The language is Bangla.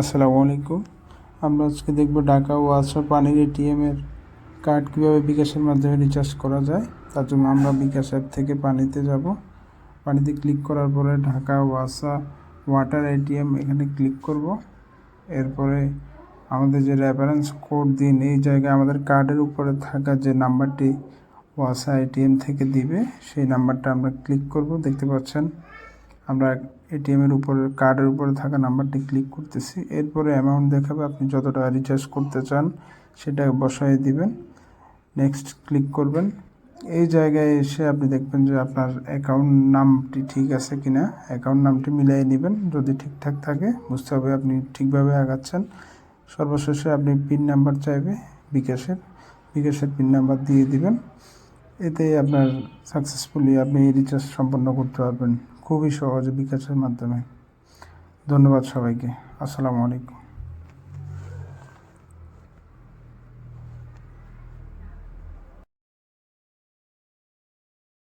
আসসালামু আলাইকুম। আমরা আজকে দেখব ঢাকা ওয়াসা পানির এটিএমের কার্ড কীভাবে বিকাশের মাধ্যমে রিচার্জ করা যায়। তার জন্য আমরা বিকাশ অ্যাপ থেকে পানিতে যাব। পানিতে ক্লিক করার পরে ঢাকা ওয়াসা ওয়াটার এটিএম এখানে ক্লিক করব। এরপরে আমাদের যে রেফারেন্স কোড দিন এই জায়গায় আমাদের কার্ডের উপরে থাকা যে নাম্বারটি ওয়াসা এটিএম থেকে দিবে, সেই নাম্বারটা আমরা ক্লিক করব। দেখতে পাচ্ছেন? আমরা এটিএম এর উপরে কার্ডের উপরে থাকা নাম্বারটি ক্লিক করতেছি। এরপরে অ্যামাউন্ট দেখাবে আপনি যত টাকা রিচার্জ করতে চান, সেটা বসায় দিবেন। নেক্সট ক্লিক করবেন। এই জায়গায় এসে আপনি দেখবেন যে আপনার অ্যাকাউন্ট নামটি ঠিক আছে কিনা। অ্যাকাউন্ট নামটি মিলিয়ে নেবেন। যদি ঠিকঠাক থাকে, বুঝতে হবে আপনি ঠিকভাবে আগাচ্ছেন। সর্বশেষে আপনি পিন নাম্বার চাইবে, বিকাশের। বিকাশের পিন নাম্বার দিয়ে দিবেন। এতে আপনার সাকসেসফুলি আপনি রিচার্জ সম্পন্ন করতে পারবেন। খুবই সহজে বিকাশের মাধ্যমে। ধন্যবাদ সবাইকে। আসসালামু আলাইকুম।